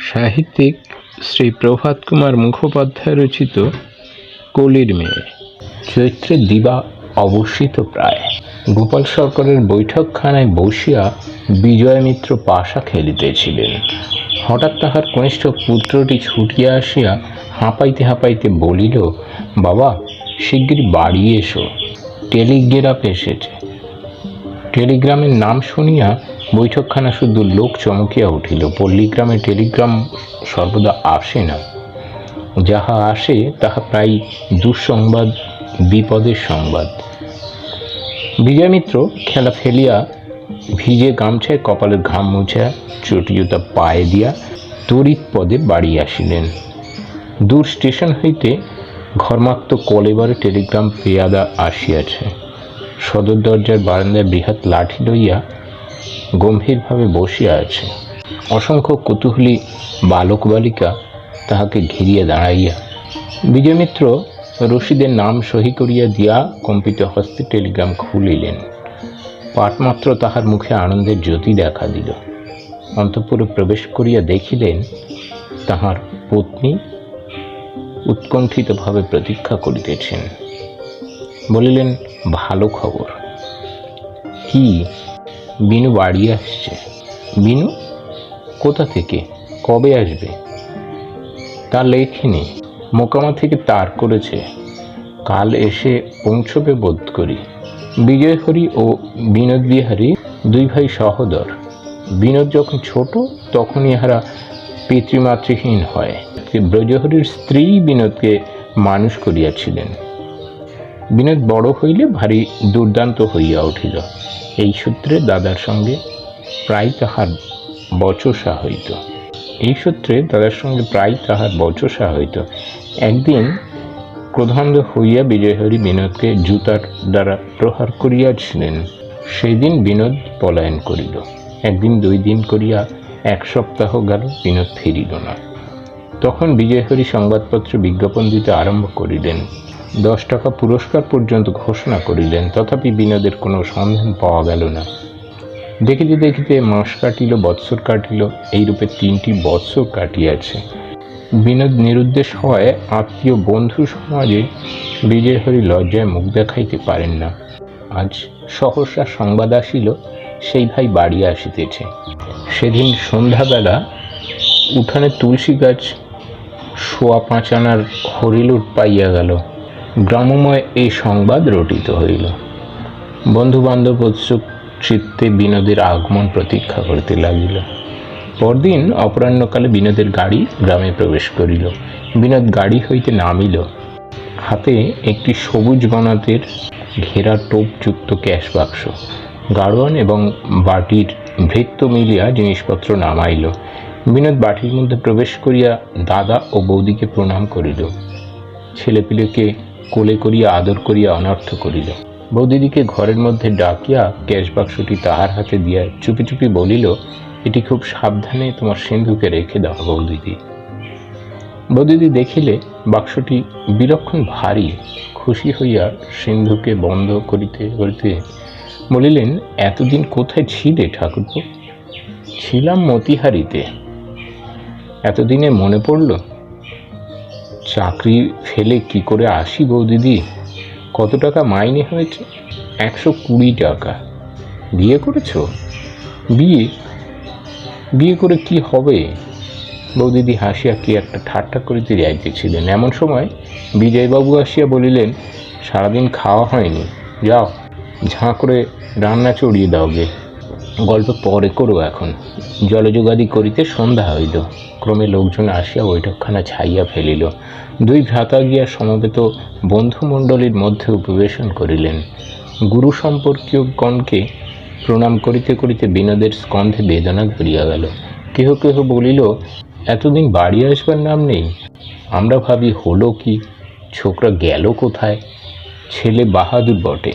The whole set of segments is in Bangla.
সাহিত্যিক শ্রী প্রভাত কুমার মুখোপাধ্যায় রচিত কলির মেয়ে চৈত্রের দিবা অবসিত প্রায়। গোপাল সরকারের বৈঠকখানায় বসিয়া বিজয় মিত্র পাশা খেলিতেছিলেন। হঠাৎ তাহার কনিষ্ঠ পুত্রটি ছুটিয়া আসিয়া হাঁপাইতে হাঁপাইতে বলিল, বাবা, শিগগির বাড়ি এসো। টেলিগ্রাফ এসেছে। টেলিগ্রামের নাম শুনিয়া বৈঠকখানা শুধু লোক চমকিয়া উঠিল। পল্লীগ্রামে টেলিগ্রাম সর্বদা আসে না। যাহা আসে, তাহা প্রায় দুঃসংবাদ, বিপদের সংবাদ। বিজয়মিত্র খেলা ফেলিয়া ভিজে গামছায় কপালের ঘাম মুছা চটিজুতা পায়ে দিয়া তড়িৎ পদে বাড়ি আসিলেন। দূর স্টেশন হইতে ঘর্মাক্ত কলেবারে টেলিগ্রাম পেয়াদা আসিয়াছে। সদর দরজার বারান্দায় বৃহৎ লাঠি লইয়া গম্ভীরভাবে বসিয়া আছে। অসংখ্য কৌতূহলী বালক বালিকা তাহাকে ঘিরিয়া দাঁড়াইয়া। বিজয়মিত্র রশিদের নাম সহি করিয়া দিয়া কম্পিত হস্তে টেলিগ্রাম খুলিলেন। পাঠমাত্র তাহার মুখে আনন্দের জ্যোতি দেখা দিল। অন্তঃপুরে প্রবেশ করিয়া দেখিলেন তাহার পত্নী উৎকণ্ঠিতভাবে প্রতীক্ষা করিতেছেন। বলিলেন, ভালো খবর। কি বিনু বাড়ি আসছে। বিনু, কোথা থেকে? কবে আসবে? তা লেখিনি মোকামা থেকে তার করেছে। কাল এসে পৌঁছবে বোধ করি। বিজয় হরি ও বিনোদ বিহারী দুই ভাই সহোদর। বিনোদ যখন ছোট তখন ইহারা পিতৃমাতৃহীন হয়। ব্রজহরির স্ত্রী বিনোদকে মানুষ করিয়াছিলেন। বিনোদ বড় হইলে ভারী দুর্দান্ত হইয়া উঠিল। এই সূত্রে দাদার সঙ্গে প্রায় তাহার বচসা হইত। এই সূত্রে দাদার সঙ্গে প্রায় তাহার বচসা হইত। একদিন ক্রোধান্ধ হইয়া বিজয়হরি বিনোদকে জুতার দ্বারা প্রহার করিয়াছিলেন। সেদিন বিনোদ পলায়ন করিল। একদিন দুই দিন করিয়া এক সপ্তাহ গেল বিনোদ ফিরিল না। তখন বিজয়হরি সংবাদপত্রে বিজ্ঞাপন দিতে আরম্ভ করিলেন। দশ টাকা পুরস্কার পর্যন্ত ঘোষণা করিলেন, তথাপি বিনোদের কোনো সন্ধান পাওয়া গেল না। দেখিতে দেখিতে মাস কাটিল, বৎসর কাটিল, এইরূপে তিনটি বৎসর কাটিয়াছে। বিনোদ নিরুদ্দেশ হওয়ায় আত্মীয় বন্ধু সমাজে বিজয়হরি লজ্জায় মুখ দেখাইতে পারেন না। আজ সহসা সংবাদ আসিল, সেই ভাই বাড়ি আসিতেছে। সেদিন সন্ধ্যাবেলা উঠানে তুলসী গাছ শোয়া পাঁচানার হরিলুট পাইয়া গেল। গ্রামময় এই সংবাদ রটিত হইল। বন্ধু বান্ধব উৎসুক চিত্তে বিনোদের আগমন প্রতীক্ষা করিতে লাগিল। পরদিন অপরাহ্নকালে বিনোদের গাড়ি গ্রামে প্রবেশ করিল। বিনোদ গাড়ি হইতে নামিল। হাতে একটি সবুজ গণাতের ঘেরা টোপযুক্ত ক্যাশ বাক্স। গাড়োয়ান এবং বাটির ভৃত্য মিলিয়া জিনিসপত্র নামাইল। বিনোদ বাটির মধ্যে প্রবেশ করিয়া দাদা ও বৌদিকে প্রণাম করিল। ছেলেপিলেকে কোলে করিয়া আদর করিয়া অনর্থ করিল। বৌদিদিকে ঘরের মধ্যে ডাকিয়া ক্যাশ বাক্সটি তাহার হাতে দিয়া চুপি চুপি বলিল, এটি খুব সাবধানে তোমার সিন্ধুকে রেখে দাও বৌদিদি। বৌদিদি দেখিলে বাক্সটি বিলক্ষণ ভারী, খুশি হইয়া সিন্ধুকে বন্ধ করিতে করিতে বলিলেন, এতদিন কোথায় ছিলে ঠাকুরপো? ছিলাম মতিহারিতে। এতদিনে মনে পড়ল? চাকরি ফেলে কি করে আসি বৌদিদি কত টাকা মাইনে হয়েছে? একশো কুড়ি টাকা। বিয়ে করেছ? বিয়ে? বিয়ে করে কি হবে? বৌদিদি হাসিয়া কি একটা ঠাট্টা করিতে যাইতেছিলেন। এমন সময় বিজয়বাবু আসিয়া বলিলেন, সারাদিন খাওয়া হয়নি। যাও, ঝাঁ করে রান্না চড়িয়ে দাও গে। গল্প পরে করো এখন। জলযোগাদি করিতে সন্ধ্যা হইল। ক্রমে লোকজন আসিয়া বৈঠকখানা ছাইয়া ফেলিল। দুই ভ্রাতা গিয়া সমবেত বন্ধুমণ্ডলীর মধ্যে উপবেশন করিলেন। গুরু সম্পর্কীয় সম্পর্কীয়গণকে প্রণাম করিতে করিতে বিনোদের স্কন্ধে বেদনা ধরিয়া গেল। কেহ কেহ বলিল, এতদিন বাড়ি আসবার নাম নেই। আমরা ভাবি হলো কি, ছোকরা গেল কোথায়? ছেলে বাহাদুর বটে।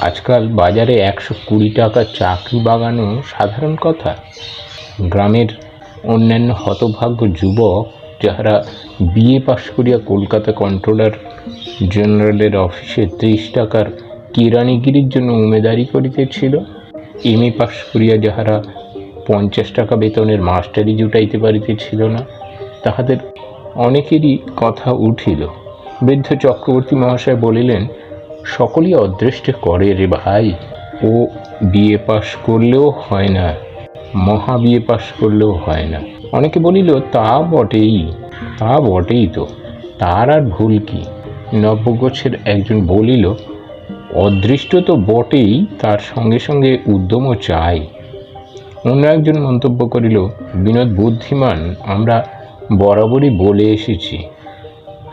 আজকাল বাজারে একশো কুড়ি টাকা চাকরি বাগানো সাধারণ কথা। গ্রামের অন্যান্য হতভাগ্য যুবক যাহারা বিএ পাশ করিয়া কলকাতা কন্ট্রোলার জেনারেলের অফিসে ত্রিশ টাকার কেরানিগিরির জন্য উমেদারি করিতেছিল, এম এ পাশ করিয়া যাহারা পঞ্চাশ টাকা বেতনের মাস্টারি জুটাইতে পারিতেছিল না, তাহাদের অনেকেরই কথা উঠিল। বৃদ্ধ চক্রবর্তী মহাশয় বলিলেন সকলেই অদৃষ্টে করে রে ভাই। ও বিএ পাশ করলেও হয় না, মহা বিএ পাশ করলেও হয় না। অনেকে বলিল, তা বটেই তা বটেই তো, তার আর ভুল কি? নব্যগোছের একজন বলিল, অদৃষ্ট তো বটেই, তার সঙ্গে সঙ্গে উদ্যমও চাই। অন্য একজন মন্তব্য করিল, বিনোদ বুদ্ধিমান, আমরা বরাবরই বলে এসেছি।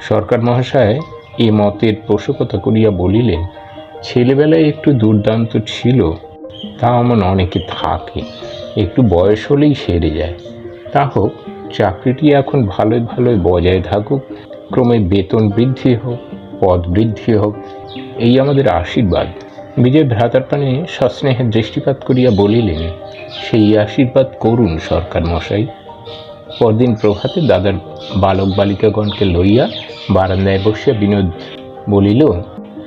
সরকার মহাশয় এ মতের পোষকতা করিয়া বলিলেন, ছেলেবেলায় একটু দুর্দান্ত ছিল, তা এমন অনেকে থাকে, একটু বয়স হলেই সেরে যায়। তা হোক, চাকরিটি এখন ভালোই ভালোই বজায় থাকুক, ক্রমে বেতন বৃদ্ধি হোক, পদ বৃদ্ধি হোক, এই আমাদের আশীর্বাদ। বিজয় ভ্রাতার পানে সস্নেহের দৃষ্টিপাত করিয়া বলিলেন, সেই আশীর্বাদ করুন সরকার মশাই পরদিন প্রভাতে দাদার বালক বালিকাগণকে লইয়া বারান্দায় বসিয়া বিনোদ বলিল,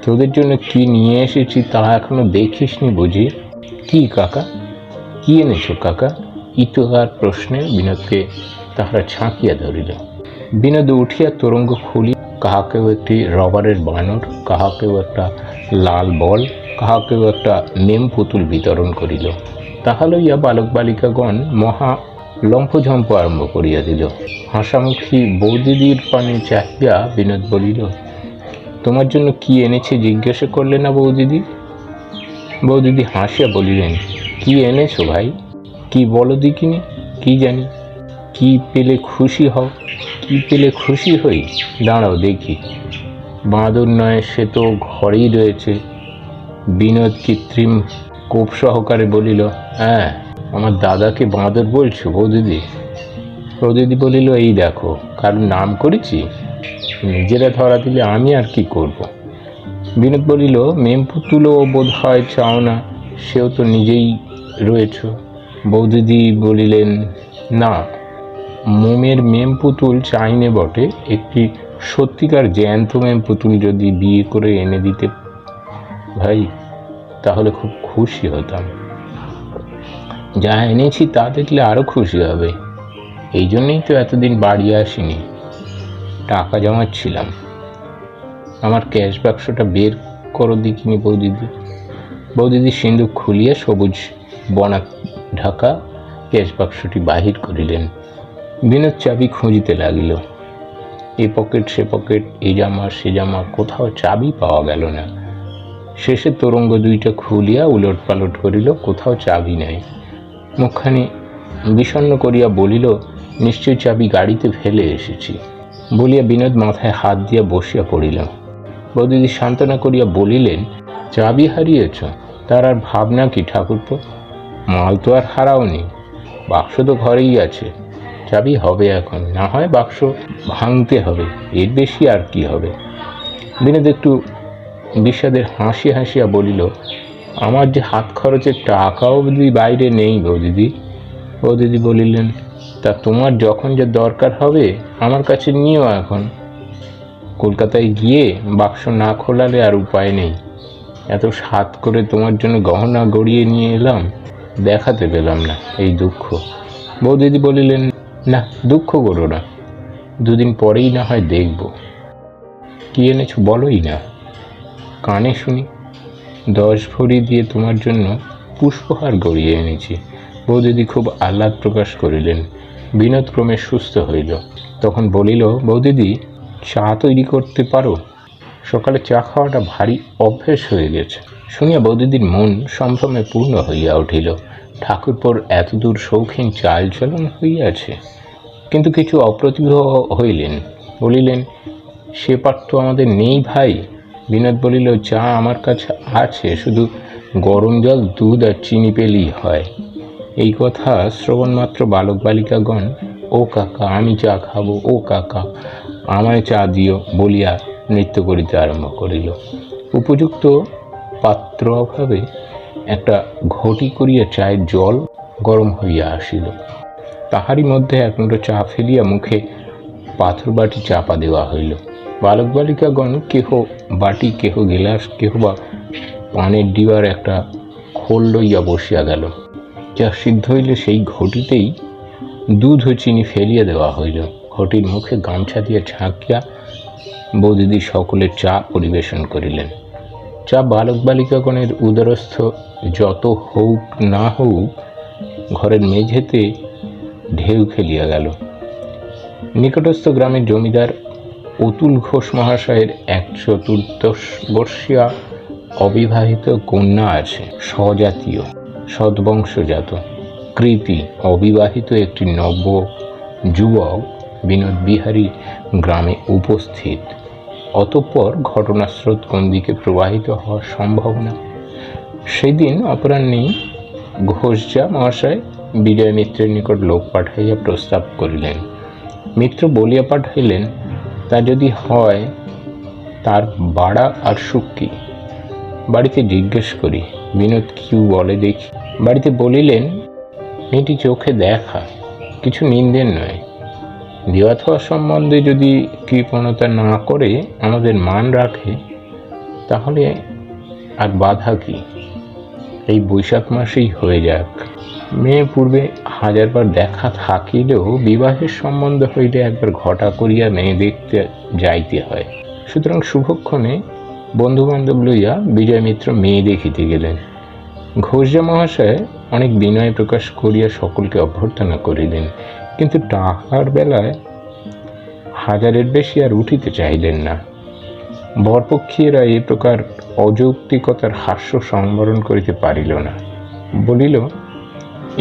তোদের জন্য কি নিয়ে এসেছি তা এখনও দেখিসনি বুঝি? কি কাকা? কি এনেছো কাকা? ইতহার প্রশ্নে বিনোদকে তাহারা ছাঁকিয়া ধরিল। বিনোদ উঠিয়া তরঙ্গ খুলি, কাহাকেও একটি রবারের বানর, কাহাকেও একটা লাল বল, কাহাকেও একটা নেম পুতুল বিতরণ করিল। তাহা লইয়া বালক বালিকাগণ মহা লম্ফঝম্প আরম্ভ করিয়া দিল। হাসামুখী বৌদিদির পানে চাহিয়া বিনোদ বলিল, তোমার জন্য কি এনেছে জিজ্ঞাসা করলে না বৌদিদি? বৌদিদি হাসিয়া বলিলেন, কি এনেছো ভাই? কি বলো দিকিনি কি জানি? কি পেলে খুশি হও? কি পেলে খুশি হই? দাঁড়াও দেখি। বাঁদর নয়, সে তো ঘরেই রয়েছে। বিনোদ কৃত্রিম কোপ সহকারে বলিল হ্যাঁ আমার দাদাকে বাঁদর বলছো, বৌদিদি? বৌদিদি বলিল, এই দেখো কারণ নাম করেছি? নিজেরা ধরা দিলে আমি আর কি করব। বিনোদ বলিল মেম পুতুলও বোধ হয় চাও না, সেও তো নিজেই রয়েছ। বৌদিদি বলিলেন, না, মোমের মেম পুতুল চাইনে বটে, একটি সত্যিকার জ্যান্ত মেম পুতুল যদি বিয়ে করে এনে দিতে, ভাই, তাহলে খুব খুশি হতাম। যা এনেছি তা দেখলে আরও খুশি হবে। এই জন্যই তো এতদিন বাড়ি আসিনি। টাকা জমাচ্ছিলাম। আমার ক্যাশ বাক্সটা বের করো দেখিনি বৌদিদি। বৌদিদি সিন্ধুক খুলিয়া সবুজ বনা ঢাকা ক্যাশ বাক্সটি বাহির করিলেন। বিনোদ চাবি খুঁজিতে লাগিল। এ পকেট সে পকেট, এ জামা সে জামা, কোথাও চাবি পাওয়া গেল না। শেষে তরঙ্গ দুইটা খুলিয়া উলট পালট করিল, কোথাও চাবি নাই। মুখখানি বিষণ্ণ করিয়া বলিল, নিশ্চয় চাবি গাড়িতে ফেলে এসেছি। বলিয়া বিনোদ মাথায় হাত দিয়া বসিয়া পড়িল। বৌদিদি সান্ত্বনা করিয়া বলিলেন, চাবি হারিয়েছ, তার আর ভাবনা কি ঠাকুরপো? মাল তো আর হারাওনি, বাক্স তো ঘরেই আছে। চাবি হবে এখন, না হয় বাক্স ভাঙতে হবে, এর বেশি আর কি হবে? বিনোদ একটু বিষাদের হাসি হাসিয়া বলিল আমার যে হাত খরচের টাকা অবধি বাইরে নেই বৌদিদি বৌদিদি বলিলেন, তা তোমার যখন যে দরকার হবে, আমার কাছে নিও এখন। কলকাতায় গিয়ে বাক্স না খোলালে আর উপায় নেই। এত সাত করে তোমার জন্য গহনা গড়িয়ে নিয়ে এলাম, দেখাতে পেলাম না এই দুঃখ। বৌদিদি বলিলেন, না, দুঃখ করো না। দুদিন পরেই না হয় দেখব। কি এনেছো বলোই না। কানে শুনি। দশ ভরি দিয়ে তোমার জন্য পুষ্পহার গড়িয়ে এনেছি। বৌদিদি খুব আহ্লাদ প্রকাশ করিলেন। বিনোদ ক্রমে সুস্থ হইল। তখন বলিল, বৌদিদি, চা তৈরি করতে পারো? সকালে চা খাওয়াটা ভারী অভ্যেস হয়ে গেছে। শুনিয়া বৌদিদির মন সম্ভ্রমে পূর্ণ হইয়া উঠিল। ঠাকুরপোর এতদূর শৌখিন চাল চলন হইয়াছে। কিন্তু কিছু অপ্রতিভ হইলেন। বলিলেন, সে পাঠ তো আমাদের নেই ভাই। বিনোদ বলিল, চা আমার কাছে আছে, শুধু গরম জল, দুধ আর চিনি পেলেই হয়। এই কথা শ্রবণমাত্র বালক বালিকাগণ, ও কাকা, আমি চা খাব, ও কাকা, আমায় চা দিও বলিয়া নৃত্য করিতে আরম্ভ করিল। উপযুক্ত পাত্র অভাবে একটা ঘটি করিয়া চায়ের জল গরম হইয়া আসিল। তাহারই মধ্যে এক মুঠো চা ফেলিয়া মুখে পাথর বাটি চাপা দেওয়া হইল। বালক বালিকাগণ কেহ বাটি, কেহ গিলাস কেহ বা পানের ডিবার একটা খোল লইয়া বসিয়া গেল, যা সিদ্ধ হইলে সেই ঘটিতেই দুধ ও চিনি ফেলিয়া দেওয়া হইল। ঘটির মুখে গামছা দিয়ে ঝাঁকিয়া বৌদিদি সকলের চা পরিবেশন করিলেন। চা বালক বালিকাগণের উদরস্থ যত হোক না হোক ঘরের মেঝেতে ঢেউ খেলিয়া গেল। নিকটস্থ গ্রামের জমিদার অতুল ঘোষ মহাশয়ের এক চতুর্দশ বর্ষীয়া অবিবাহিত কন্যা আছে, স্বজাতীয়, সদ্বংশজাত। কৃতি অবিবাহিত একটি নব্য যুবক বিনোদ বিহারী গ্রামে উপস্থিত। অতঃপর ঘটনাস্রোত কোন দিকে প্রবাহিত হওয়ার সম্ভাবনা। সেদিন অপরাহ্নে ঘোষজা মহাশয় বিজয় মিত্রের নিকট লোক পাঠাইয়া প্রস্তাব করিলেন। মিত্র বলিয়া পাঠাইলেন তা যদি হয়, তার বাড়া আর সুখ কি? বাড়িতে জিজ্ঞেস করি, বিনোদ কিউ বলে দেখি। বাড়িতে বলিলেন, মেয়েটি চোখে দেখা, কিছু নিন্দের নয়। দেওয়াথোয়া সম্বন্ধে যদি কৃপণতা না করে আমাদের মান রাখে, তাহলে আর বাধা কি? এই বৈশাখ মাসেই হয়ে যাক। মেয়ে পূর্বে হাজারবার দেখা থাকিলেও বিবাহের সম্বন্ধ হইলে একবার ঘটা করিয়া মেয়ে দেখতে যাইতে হয়। সুতরাং শুভক্ষণে বন্ধুবান্ধব লইয়া বিজয় মিত্র মেয়ে দেখিতে গেলেন। ঘোষজা মহাশয় অনেক বিনয় প্রকাশ করিয়া সকলকে অভ্যর্থনা করিলেন, কিন্তু টাকার বেলায় হাজারের বেশি আর উঠিতে চাইলেন না। বরপক্ষীয়রা এ প্রকার অযৌক্তিকতার হাস্য সংবরণ করিতে পারিল না। বলিল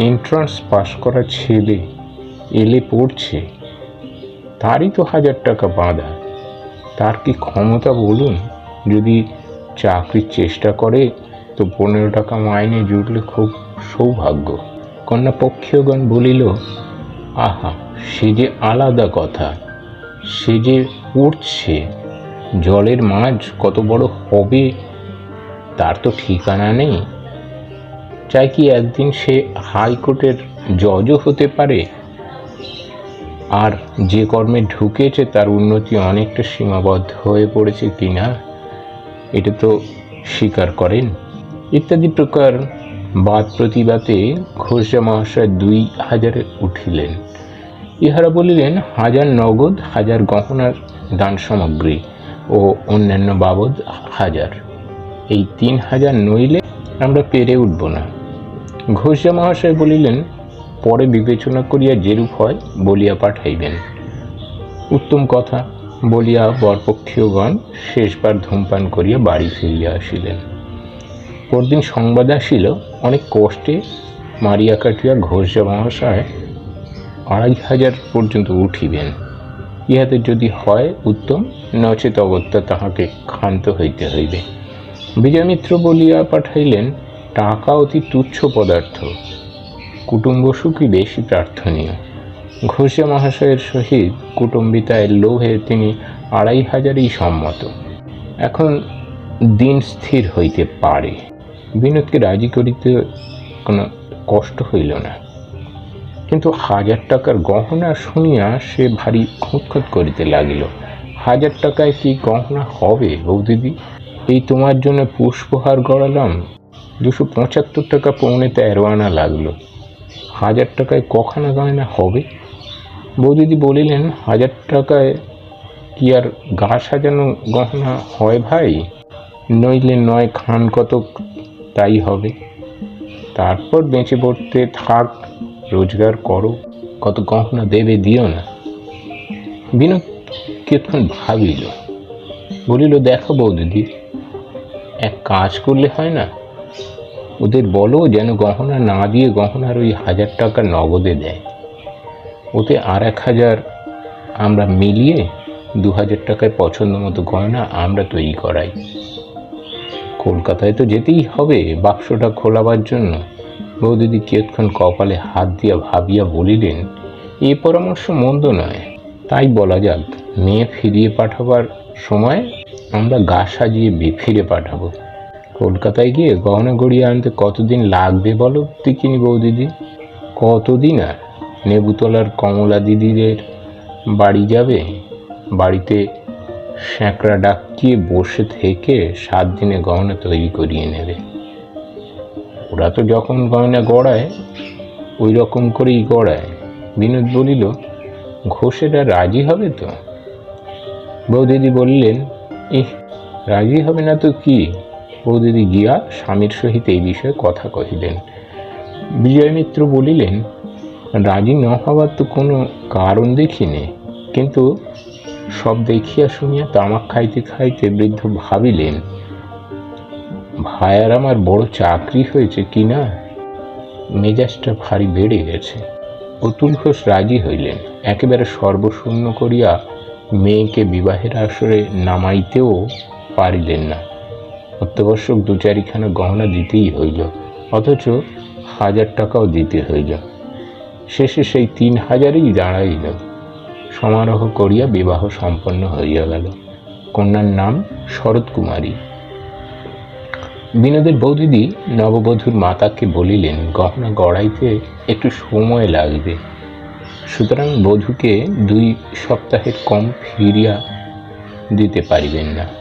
এন্ট্রান্স পাশ করা ছেলে এলে পড়ছে। তারই তো হাজার টাকা বাঁধা। তার কি ক্ষমতা বলুন? যদি চাকরির চেষ্টা করে, তো পনেরো টাকা মাইনে জুটলে খুব সৌভাগ্য। কন্যা পক্ষীয়গণ বলিল, আহা, সে যে আলাদা কথা। সে যে পড়ছে, জলের মাছ কত বড় হবে, তার তো ঠিকানা নেই। চাই কি একদিন সে হাইকোর্টের জজও হতে পারে? আর যে কর্মে ঢুকেছে তার উন্নতি অনেকটা সীমাবদ্ধ হয়ে পড়েছে কি না, এটা তো স্বীকার করেন। ইত্যাদি প্রকার বাদ প্রতিবাদে ঘোষা মহাশয় দুই হাজারে উঠিলেন। ইহারা বলিলেন, হাজার নগদ, হাজার গহনার দান সামগ্রী ও অন্যান্য বাবদ হাজার। এই তিন হাজার নইলে আমরা পেরে উঠব না। ঘোষা মহাশয় বলিলেন, পরে বিবেচনা করিয়া যেরূপ হয়, বলিয়া পাঠাইবেন। উত্তম কথা, বলিয়া বরপক্ষীয়গণ শেষবার ধূমপান করিয়া বাড়ি ফিরিয়া আসিলেন। পরদিন সংবাদ আসিল, অনেক কষ্টে মারিয়া কাটিয়া ঘোষা মহাশয় আড়াই হাজার পর্যন্ত উঠিবেন। ইহাতে যদি হয় উত্তম, নচেত অগত্যা তাহাকে ক্ষান্ত হইতে হইবে। বিজয়মিত্র বলিয়া পাঠাইলেন টাকা অতি তুচ্ছ পদার্থ। কুটুম্ব সুখী বেশি প্রার্থনীয়। ঘোষা মহাশয়ের সহিত কুটুম্বিতায় লোভে তিনি আড়াই হাজারই সম্মত। এখন দিন স্থির হইতে পারে। বিনোদকে রাজি করিতে কোনো কষ্ট হইল না। কিন্তু হাজার টাকার গহনা শুনিয়া সে ভারী খুঁতখুত করিতে লাগিল। হাজার টাকায় কি গহনা হবে বৌদিদি এই তোমার জন্য পুষ্পহার গড়ালাম। দুশো পঁচাত্তর টাকা পৌনে তেরো আনা লাগল। হাজার টাকায় কখানা গয়না হবে? বৌদিদি বলিলেন, হাজার টাকায় কি আর গা সাজানো গহনা হয় ভাই? নইলে নয় খান কতক তাই হবে। তারপর বেঁচে পড়তে থাক, রোজগার করো, কত গহনা দেবে দিও না। বিনোদ কিছুক্ষণ ভাবিল। বলিল, দেখো বৌদিদি, এক কাজ করলে হয় না? ওদের বলো যেন গহনা না দিয়ে গহনার ওই হাজার টাকা নগদে দেয়। ওতে আর এক হাজার আমরা মিলিয়ে দু হাজার টাকায় পছন্দ মতো গয়না আমরা তৈরি করাই। কলকাতায় তো যেতেই হবে বাক্সটা খোলাবার জন্য। বৌদিদি কিয়ৎক্ষণ কপালে হাত দিয়া ভাবিয়া বলিলেন, এ পরামর্শ মন্দ নয়। তাই বলা যাক, মেয়ে ফিরিয়ে পাঠাবার সময় আমরা গা সাজিয়ে ফিরে পাঠাবো। কলকাতায় গিয়ে গহনা গড়িয়ে আনতে কতদিন লাগবে বলো তিকিনি বৌদিদি? কতদিন আর? নেবুতলার কমলা দিদিদের বাড়ি যাবে? বাড়িতে স্যাঁকড়া ডাকিয়ে বসে থেকে সাত দিনে গহনা তৈরি করিয়ে নেবে। ওরা তো যখন গয়না গড়ায়, ওই রকম করেই গড়ায়। বিনোদ বলিল, ঘোষেরা রাজি হবে তো? বৌদিদি বললেন, ইহ, রাজি হবে না তো কি? বৌদিদি গিয়া স্বামীর সহিত এই বিষয়ে কথা কহিলেন। বিজয় মিত্র বলিলেন রাজি ন হওয়ার তো কোনো কারণ দেখিনি, কিন্তু সব দেখিয়া শুনিয়া তামাক খাইতে খাইতে বৃদ্ধ ভাবিলেন ভাইয়ার আমার বড় চাকরি হয়েছে কি না? মেজাজটা ভারী বেড়ে গেছে। অতুল ঘোষ রাজি হইলেন, একেবারে সর্বশূন্য করিয়া মেয়েকে বিবাহের আসরে নামাইতেও পারিলেন না। অত্যাবশ্যক দু চারিখানা গহনা দিতেই হইল, অথচ হাজার টাকাও দিতে হইল। শেষে সেই তিন হাজারই দাঁড়াইল। সমারোহ করিয়া বিবাহ সম্পন্ন হইয়া গেল। কন্যার নাম শরৎ কুমারী। বিনোদের বৌদিদি নববধূর মাতাকে বলিলেন, গহনা গড়াইতে একটু সময় লাগবে। সুতরাং বধূকে দুই সপ্তাহের কম ফিরিয়া দিতে পারিবেন না।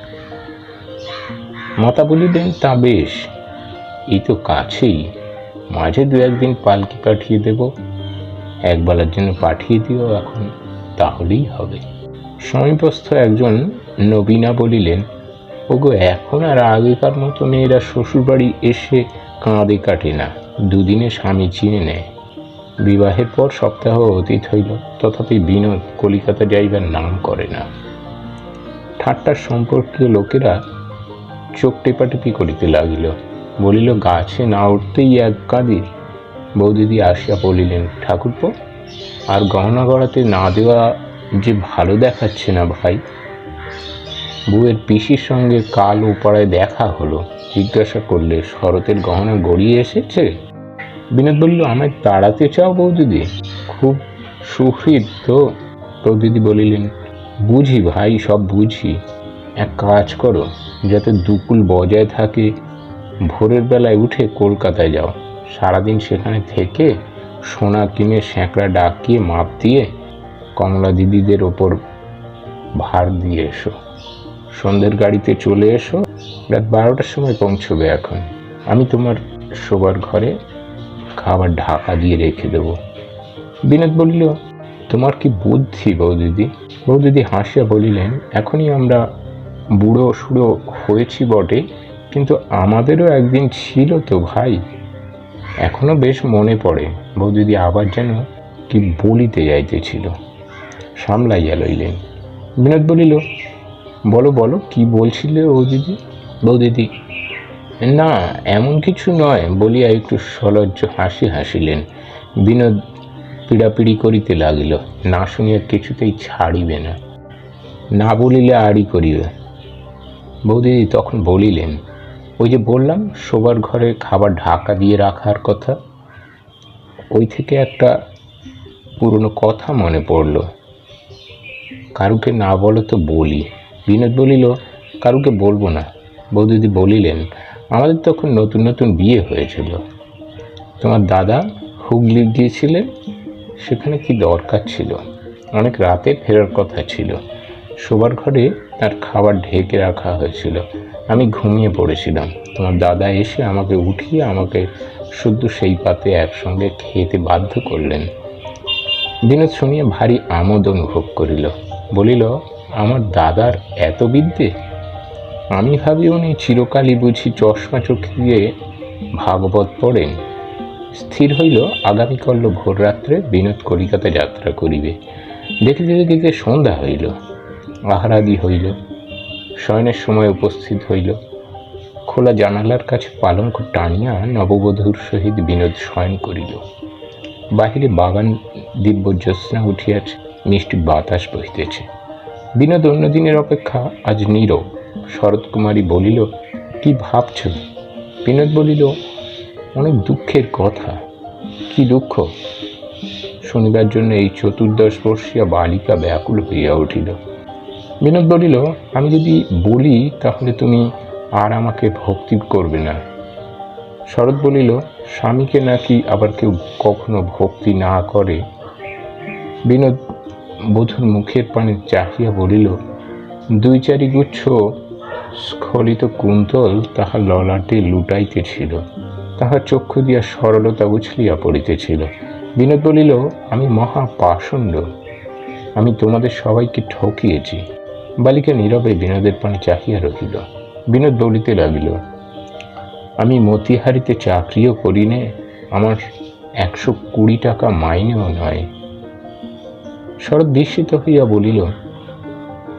মাতা বলিলেন তা বেশ। এই তো কাছেই। মাঝে দু একদিন পালকি পাঠিয়ে দেব। একবেলার জন্য পাঠিয়ে দিও, এখন তাহলেই হবে। সমীপস্থ একজন নবীনা বলিলেন, ওগো, এখন আর আগেকার মতো মেয়েরা শ্বশুরবাড়ি এসে কাঁদে কাটে না। দুদিনে স্বামী চিনে নেয়। বিবাহের পর সপ্তাহ অতীত হইল, তথাপি বিনোদ কলিকাতা যাইবার নাম করে না। ঠাট্টার সম্পর্কীয় লোকেরা চোখ টেপাটেপি করিতে লাগিল? বলিল, গাছে না উঠতেই এক কাঁদি বৌদিদি আসিয়া বলিলেন, ঠাকুরপো, আর গহনা গড়াতে না দেওয়া যে ভালো দেখাচ্ছে না ভাই? বউয়ের পিসির সঙ্গে কাল ও দেখা হলো। জিজ্ঞাসা করলে, শরতের গহনা গড়িয়ে এসেছে? বিনোদ বলল, আমায় তাড়াতে চাও বৌদিদি? খুব সুহৃদ তো বৌদিদি বলিলেন, বুঝি ভাই, সব বুঝি। এক কাজ করো, যাতে দুকুল বজায় থাকে, ভোরের বেলায় উঠে কলকাতায় যাও। সারাদিন সেখানে থেকে সোনা কিনে স্যাঁকড়া ডাকিয়ে মাপ দিয়ে কমলা দিদিদের ওপর ভার দিয়ে এসো। সন্ধ্যের গাড়িতে চলে এসো, রাত বারোটার সময় পৌঁছবে এখন। আমি তোমার শোবার ঘরে খাবার ঢাকা দিয়ে রেখে দেবো। বিনোদ বলিল, তোমার কি বুদ্ধি বৌদিদি? বৌদিদি হাসিয়া বলিলেন, এখনই আমরা বুড়ো সুড়ো হয়েছি বটে, কিন্তু আমাদেরও একদিন ছিল তো ভাই। এখনও বেশ মনে পড়ে বউ বৌদিদি আবার যেন কি বলিতে যাইতেছিল। সামলাইয়া লইলেন। বিনোদ বলিল, বলো বলো, কি বলছিলে ও দিদি বৌদিদি, না, এমন কিছু নয়, বলিয়া একটু সলজ্জ হাসি হাসিলেন। বিনোদ পিড়াপিড়ি করিতে লাগিল, না শুনিয়া কিছুতেই ছাড়িবে না। না বলিলে আড়ি করিবে? বৌদিদি তখন বলিলেন, ওই যে বললাম, শোবার ঘরে খাবার ঢাকা দিয়ে রাখার কথা। ওই থেকে একটা পুরনো কথা মনে পড়ল। কারুকে না বলো তো বলি। বিনোদ বলিল, কারুকে বলব না। বৌদিদি বলিলেন, আমাদের তখন নতুন নতুন বিয়ে হয়েছিল। তোমার দাদা হুগলি গিয়েছিলেন, সেখানে কি দরকার ছিল? অনেক রাতে ফেরার কথা ছিল। শোবার ঘরে তার খাবার ঢেকে রাখা হয়েছিল। আমি ঘুমিয়ে পড়েছিলাম। তোমার দাদা এসে আমাকে উঠিয়ে আমাকে শুদ্ধ সেই পাতে একসঙ্গে খেতে বাধ্য করলেন। বিনোদ শুনিয়া ভারী আমোদ অনুভব করিল। বলিল, আমার দাদার এত বিদ্যে? আমি ভাবি উনি চিরকালই বুঝি চশমা চোখে দিয়ে ভাগবত পড়েন। স্থির হইল আগামীকাল ভোর রাত্রে বিনোদ কলিকাতা যাত্রা করিবে। দেখিতে দেখিতে সন্ধ্যা হইল। আহারাদি হইল, শয়নের সময় উপস্থিত হইল। খোলা জানালার কাছে পালঙ্ক টানিয়া নববধূর সহিত বিনোদ শয়ন করিল। বাহিরে বাগান দিব্য জ্যোৎস্না উঠিয়াছে, মিষ্টি বাতাস বহিতেছে। বিনোদ অন্যদিনের অপেক্ষা আজ নীরব। শরৎ কুমারী বলিল, কি ভাবছ? বিনোদ বলিল, অনেক দুঃখের কথা। কি দুঃখ? শনিবার জন্য এই চতুর্দশ বর্ষীয় বালিকা ব্যাকুল হইয়া উঠিল। বিনোদ বলিল, আমি যদি বলি, তাহলে তুমি আর আমাকে ভক্তি করবে না। শরৎ বলিল, স্বামীকে নাকি আবার কেউ কখনো ভক্তি না করে? বিনোদ বধূর মুখের পানে চাহিয়া বলিল, দুই চারি গুচ্ছ স্খলিত কুন্তল তাহার ললাটে লুটাইতেছিল তাহার চক্ষু দিয়া সরলতা উছলিয়া পড়িতেছিল। বিনোদ বলিল, আমি মহা পাষণ্ড আমি তোমাদের সবাইকে ঠকিয়েছি। বালিকা নীরবে বিনোদের পানে চাহিয়া রহিল। বিনোদ দৌড়িতে লাগিল, আমি মতিহারিতে চাকরিও করি নে, আমার একশো কুড়ি টাকা মাইনেও নয়। শরৎ বিস্মিত হইয়া বলিল,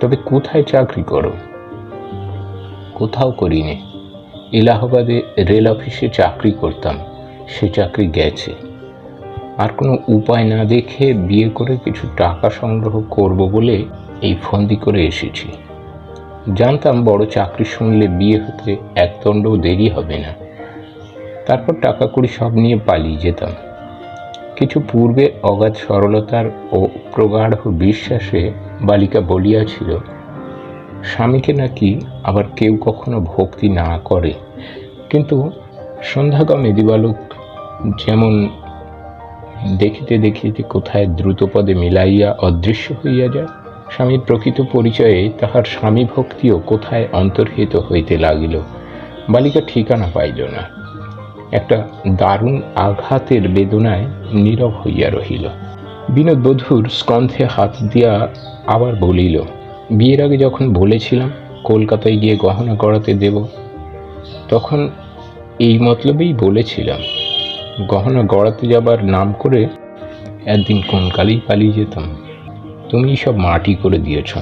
তবে কোথায় চাকরি করো? কোথাও করিনি এলাহাবাদে রেল অফিসে চাকরি করতাম, সে চাকরি গেছে। আর কোনো উপায় না দেখে বিয়ে করে কিছু টাকা সংগ্রহ করব বলে এই ফন্দি করে এসেছি। জানতাম বড় চাকরি শুনলে বিয়ে হতে একদণ্ডও দেরি হবে না। তারপর টাকা কুড়ি সব নিয়ে পালিয়ে যেতাম। কিছু পূর্বে অগাধ সরলতার ও প্রগাঢ় বিশ্বাসে বালিকা বলিয়াছিল, স্বামীকে নাকি আবার কেউ কখনো ভক্তি না করে। কিন্তু সন্ধ্যাগমে দিবালোক যেমন দেখিতে দেখিতে কোথায় দ্রুতপদে মিলাইয়া অদৃশ্য হইয়া যায়? স্বামীর প্রকৃত পরিচয়ে তাহার স্বামী ভক্তিও কোথায় অন্তর্হিত হইতে লাগিল? বালিকা ঠিকানা পাইল না। একটা দারুণ আঘাতের বেদনায় নীরব হইয়া রহিল। বিনোদ বধূর স্কন্ধে হাত দিয়া আবার বলিল, বিয়ের আগে যখন বলেছিলাম কলকাতায় গিয়ে গহনা করাতে দেব, তখন এই মতলবেই বলেছিলাম। গহনা গড়াতে যাবার নাম করে একদিন কোনকালেই পালিয়ে যেতাম। তুমি সব মাটি করে দিয়েছ।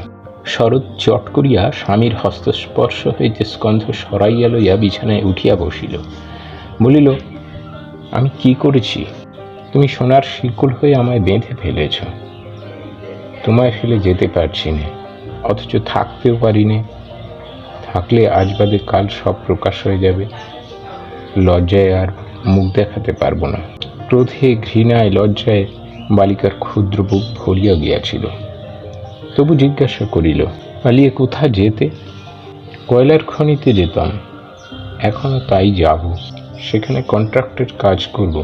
শরৎ চট করিয়া স্বামীর হস্তস্পর্শ হইতে স্কন্ধ সরাইয়া লইয়া বিছানায় উঠিয়া বসিল। বলিল, আমি কি করেছি? তুমি সোনার শিকুল হয়ে আমায় বেঁধে ফেলেছ। তোমায় ফেলে যেতে পারছি না, অথচ থাকতেও পারি নে। থাকলে আজ বাদে কাল সব প্রকাশ হয়ে যাবে। লজ্জায় আর মুখ দেখাতে পারব না। ক্রোধে, ঘৃণায়, লজ্জায় বালিকার ক্ষুদ্র বুক ভরিয়া গিয়াছিল। তবু জিজ্ঞাসা করিল, পালিয়ে কোথা যেতে? কয়লার খনিতে যেতাম। এখনও তাই যাব। সেখানে কন্ট্রাক্টের কাজ করব।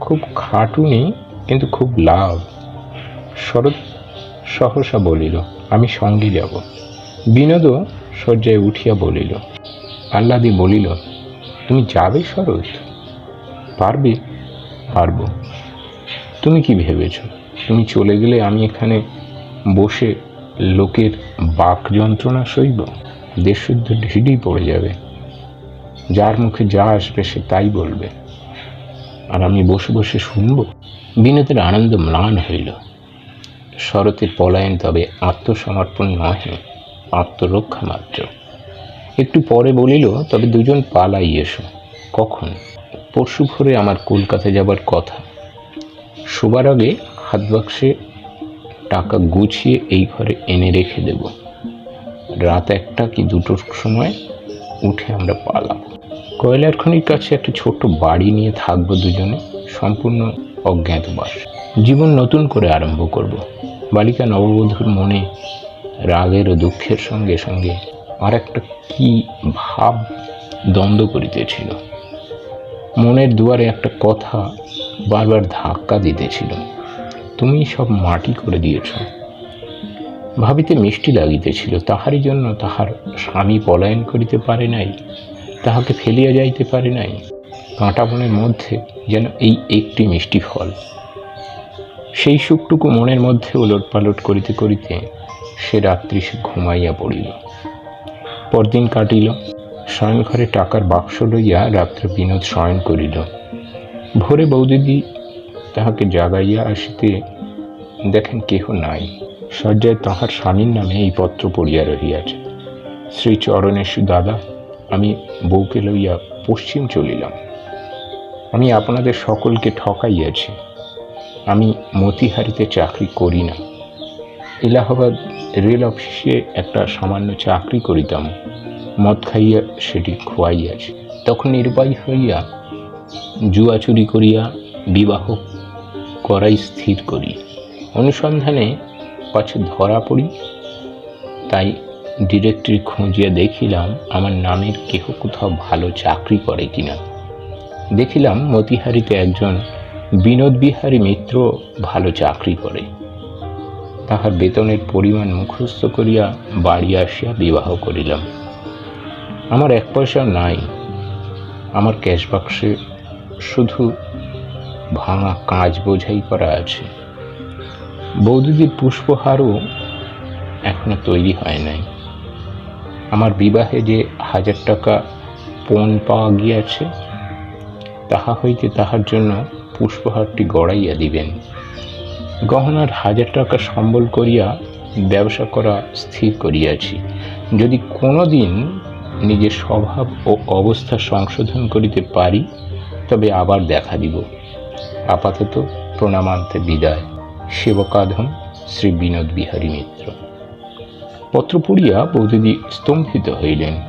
খুব খাটুনি, কিন্তু খুব লাভ। শরৎ সহসা বলিল, আমি সঙ্গে যাব। বিনোদও শয্যায় উঠিয়া বলিল আহ্লাদি বলিল তুমি যাবে শরৎ পারবে? পারব। তুমি কি ভেবেছ? তুমি চলে গেলে আমি এখানে বসে লোকের বাক যন্ত্রণা সইব? দেশশুদ্ধ ঢিডি পড়ে যাবে। যার মুখে যা আসবে সে তাই বলবে। আর আমি বসে বসে শুনব? বিনোদের আনন্দ ম্লান হইল। শরতের পলায়ন তবে আত্মসমর্পণ নহে, আত্মরক্ষা মাত্র। একটু পরে বলিল, তবে দুজন পালাই এসো। কখন? পরশু ভোরে আমার কলকাতা যাবার কথা। শোবার আগে হাত বাক্সে টাকা গুছিয়ে এই ঘরে এনে রেখে দেব। রাত একটা কি দুটোর সময় উঠে আমরা পালাবো। কয়লার খনির কাছে একটা ছোট্ট বাড়ি নিয়ে থাকব দুজনে। সম্পূর্ণ অজ্ঞাতবাস জীবন নতুন করে আরম্ভ করব। বালিকা নববধূর মনে রাগের ও দুঃখের সঙ্গে সঙ্গে আর একটা কি ভাব দ্বন্দ্ব করিতেছিল। মনের দুয়ারে একটা কথা বারবার ধাক্কা দিতেছিল। তুমি সব মাটি করে দিয়েছ। ভাবিতে মিষ্টি লাগিতেছিল। তাহারই জন্য তাহার স্বামী পলায়ন করিতে পারে নাই, তাহাকে ফেলিয়া যাইতে পারে নাই। কাঁটা বনের মধ্যে যেন এই একটি মিষ্টি ফল। সেই সুখটুকু মনের মধ্যে ওলট পালট করিতে করিতে সে রাত্রি সে ঘুমাইয়া পড়িল। পরদিন কাটিল। শয়নঘরে টাকার বাক্স লইয়া রাত্রে বিনোদ শয়ন করিল। ভোরে বৌদিদি তাহাকে জাগাইয়া আসিতে দেখেন কেহ নাই। শয্যায় তাহার স্বামীর নামে এই পত্র পড়িয়া রহিয়াছে। শ্রী দাদা আমি বউকে লইয়া পশ্চিম চলিলাম। আমি আপনাদের সকলকে ঠকাইয়াছি। আমি মতিহারিতে চাকরি করি না। এলাহাবাদ রেল অফিসে একটা সামান্য চাকরি করিতাম। মদ খাইয়া সেটি খোয়াইয়াছি। তখন নির্বাহী হইয়া জুয়া চুরি করিয়া বিবাহ করাই স্থির করি। অনুসন্ধানে পাছে ধরা পড়ি। তাই ডিরেক্টরি খুঁজিয়া দেখিলাম আমার নামের কেহ কোথাও ভালো চাকরি করে কিনা। দেখিলাম মতিহারিতে একজন বিনোদ বিহারী মিত্র ভালো চাকরি করে। তাহার বেতনের পরিমাণ মুখস্থ করিয়া বাড়ি আসিয়া বিবাহ করিলাম। আমার এক পয়সা নাই। আমার ক্যাশ বাক্সে শুধু ভাঙা কাঁচ বোঝাই করা আছে। বৌদিদির পুষ্পহারও এখনও তৈরি হয় নাই। আমার বিবাহে যে হাজার টাকা পণ পাওয়া গিয়াছে, তাহা হইতে তাহার জন্য পুষ্পহারটি গড়াইয়া দিবেন। গহনার হাজার টাকা সম্বল করিয়া ব্যবসা করা স্থির করিয়াছি। যদি কোনো দিন নিজের স্বভাব ও অবস্থা সংশোধন করিতে পারি, তবে আবার দেখা দিব। আপাতত প্রণামান্তে বিদায়। সেবকাধম শ্রী বিনোদ বিহারী মিত্র। পত্র পড়িয়া বৌদিদি স্তম্ভিত হইলেন।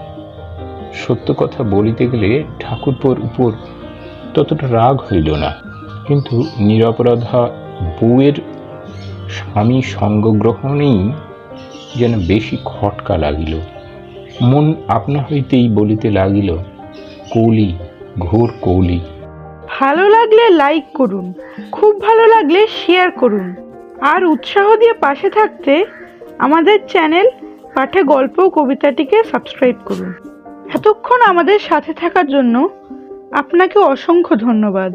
সত্য কথা বলিতে গেলে ঠাকুরপোর উপর ততটা রাগ হইল না, কিন্তু নিরপরাধা বউয়ের স্বামী সঙ্গগ্রহণেই যেন বেশি খটকা লাগিল। মন আপনা হইতেই বলিতে লাগিল, কৌলি, ঘোর কৌলি। ভালো লাগলে লাইক করুন, খুব ভালো লাগলে শেয়ার করুন। আর উৎসাহ দিয়ে পাশে থাকতে আমাদের চ্যানেল পাঠে গল্প কবিতাটিকে সাবস্ক্রাইব করুন। এতক্ষণ আমাদের সাথে থাকার জন্য আপনাকে অসংখ্য ধন্যবাদ।